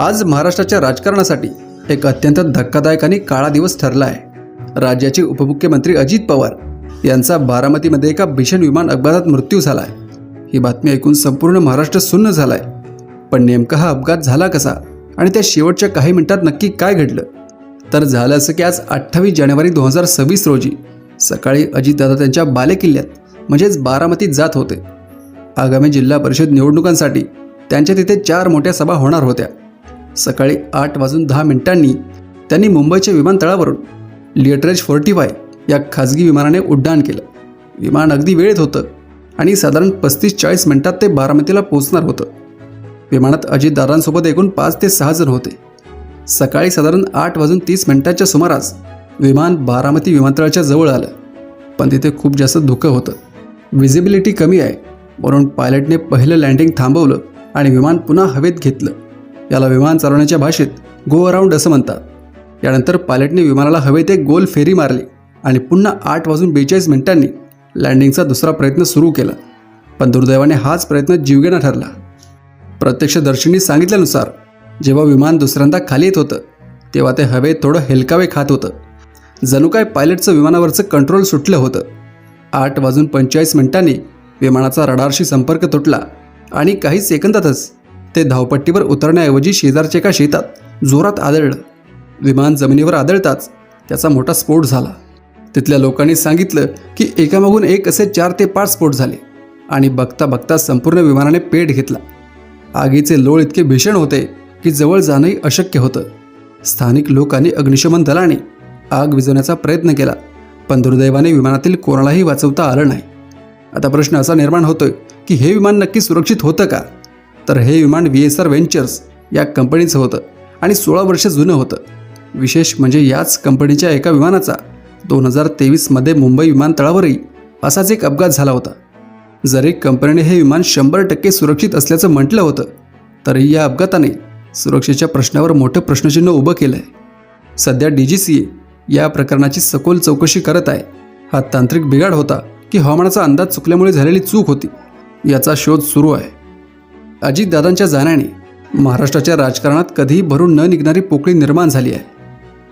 आज महाराष्ट्राच्या राजकारणासाठी एक अत्यंत धक्कादायक आणि काळा दिवस ठरला आहे. राज्याचे उपमुख्यमंत्री अजित पवार यांचा बारामतीमध्ये एका भीषण विमान अपघातात मृत्यू झाला आहे ही बातमी ऐकून संपूर्ण महाराष्ट्र सुन्न झाला आहे पण नेमका हा अपघात झाला कसा आणि त्या शेवटच्या काही मिनिटात नक्की काय घडलं? तर झालं असं की आज अठ्ठावीस जानेवारी दोन हजार सव्वीस रोजी सकाळी अजितदादा त्यांच्या बालेकिल्ल्यात म्हणजेच बारामतीत जात होते. आगामी जिल्हा परिषद निवडणुकांसाठी त्यांच्या तिथे चार मोठ्या सभा होणार होत्या. सकाळी आठ वाजून दहा मिनिटांनी त्यांनी मुंबईच्या विमानतळावरून लिएटरेज फोर्टी फाय या खाजगी विमानाने उड्डाण केलं. विमान अगदी वेळेत होतं आणि साधारण पस्तीस चाळीस मिनिटात ते बारामतीला पोहोचणार होतं. विमानात अजितदादांसोबत एकूण पाच ते सहा जण होते. सकाळी साधारण आठ वाजून तीस मिनिटांच्या सुमारास विमान बारामती विमानतळाच्या जवळ आलं. पण तिथे खूप जास्त धुकं होतं. विजिबिलिटी कमी आहे. म्हणून पायलटने पहिलं लँडिंग थांबवलं आणि विमान पुन्हा हवेत घेतलं. याला विमान चालवण्याच्या भाषेत गो अराऊंड असं म्हणतात. यानंतर पायलटने विमानाला हवेत एक गोल फेरी मारली आणि पुन्हा आठ वाजून बेचाळीस मिनिटांनी लँडिंगचा दुसरा प्रयत्न सुरू केला. पण दुर्दैवाने हाच प्रयत्न जीवघेणा ठरला. प्रत्यक्षदर्शींनी सांगितल्यानुसार जेव्हा विमान दुसऱ्यांदा खाली येत होतं तेव्हा ते हवेत थोडं हेलकावे खात होतं. जणू काय पायलटचं विमानावरचं कंट्रोल सुटलं होतं. आठ वाजून पंचेचाळीस मिनिटांनी विमानाचा रडारशी संपर्क तुटला आणि काही सेकंदातच ते धावपट्टीवर उतरण्याऐवजी शेजारच्या एका शेतात जोरात आदळलं विमान जमिनीवर आदळताच त्याचा मोठा स्फोट झाला. तिथल्या लोकांनी सांगितलं की एकामागून एक असे चार ते पाच स्फोट झाले आणि बघता बघता संपूर्ण विमानाने पेट घेतला. आगीचे लोळ इतके भीषण होते की जवळ जाणंही अशक्य होतं. स्थानिक लोकांनी अग्निशमन दलाने आग विझवण्याचा प्रयत्न केला पण दुर्दैवाने विमानातील कोणालाही वाचवता आलं नाही. आता प्रश्न असा निर्माण होतोय की हे विमान नक्की सुरक्षित होतं का? तर हे विमान व्ही एस आर व्हेंचर्स या कंपनीचं होतं आणि सोळा वर्ष जुनं होतं. विशेष म्हणजे याच कंपनीच्या एका विमानाचा दोन हजार तेवीसमध्ये मुंबई विमानतळावरही असाच एक अपघात झाला होता. जरी कंपनीने हे विमान शंभर टक्के सुरक्षित असल्याचं म्हटलं होतं तरी या अपघाताने सुरक्षेच्या प्रश्नावर मोठं प्रश्नचिन्ह उभं केलं आहे सध्या डी जी सी ए या प्रकरणाची सखोल चौकशी करत आहे. हा तांत्रिक बिघाड होता की हवामानाचा अंदाज चुकल्यामुळे झालेली चूक होती. याचा शोध सुरू आहे. अजितदादांच्या जाण्याने महाराष्ट्राच्या राजकारणात कधीही भरून न निघणारी पोकळी निर्माण झाली आहे.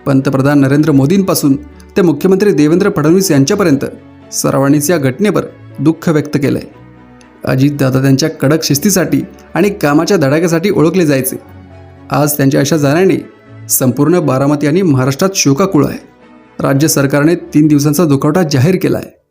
पंतप्रधान नरेंद्र मोदींपासून ते मुख्यमंत्री देवेंद्र फडणवीस यांच्यापर्यंत सर्वांनीच या घटनेवर दुःख व्यक्त केलं आहे अजितदादा त्यांच्या कडक शिस्तीसाठी आणि कामाच्या धडाक्यासाठी ओळखले जायचे. आज त्यांच्या अशा जाण्याने संपूर्ण बारामती आणि महाराष्ट्रात शोकाकुळ आहे. राज्य सरकारने तीन दिवसांचा दुखवटा जाहीर केला आहे